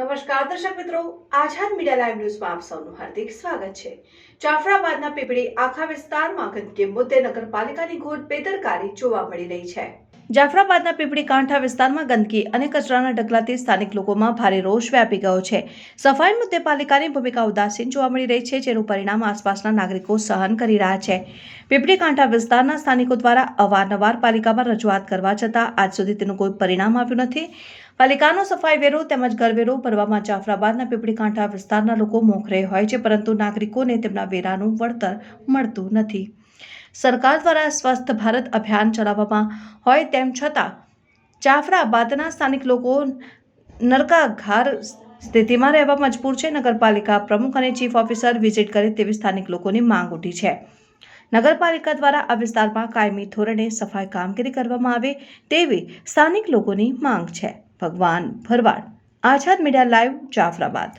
નમસ્કાર, દર્શક મિત્રો, આઝાદ મીડિયા લાઈવ ન્યૂઝમાં આપ સૌનું હાર્દિક સ્વાગત છે. જાફરાબાદના પીપળી આખા વિસ્તારમાં ગંદકી મુદ્દે નગરપાલિકાની ઘોર બેદરકારી જોવા મળી રહી છે. જાફરાબાદના પીપળી કાંઠા વિસ્તારમાં ગંદકી અને કચરાના ઢગલાથી સ્થાનિક લોકોમાં ભારે રોષ વ્યાપી ગયો છે. સફાઈ મુદ્દે પાલિકાની ભૂમિકા ઉદાસીન જોવા મળી રહી છે, જેનું પરિણામ આસપાસના નાગરિકો સહન કરી રહ્યા છે. પીપળી કાંઠા વિસ્તારના સ્થાનિકો દ્વારા અવારનવાર પાલિકામાં રજૂઆત કરવા છતાં આજ સુધી તેનું કોઈ પરિણામ આવ્યું નથી. પાલિકાનો સફાઈ વેરો તેમજ ઘરવેરો ભરવામાં જાફરાબાદના પીપળી કાંઠા વિસ્તારના લોકો મોખરે હોય છે, પરંતુ નાગરિકોને તેમના વેરાનું વળતર મળતું નથી. સરકાર દ્વારા સ્વસ્થ ભારત અભિયાન ચલાવવામાં હોય તેમ છતાં, જાફરાબાદના સ્થાનિક લોકો નરકાઘાર સ્થિતિમાં રહેવા મજબૂર છે. નગરપાલિકા પ્રમુખ અને ચીફ ઓફિસર વિઝિટ કરે તેવી સ્થાનિક લોકોની માંગ ઉઠી છે. નગરપાલિકા દ્વારા આ વિસ્તારમાં કાયમી ધોરણે સફાઈ કામગીરી કરવામાં આવે તેવી સ્થાનિક લોકોની માંગ છે. Bhagwan Bharwad, Azad media live, Jafrabad.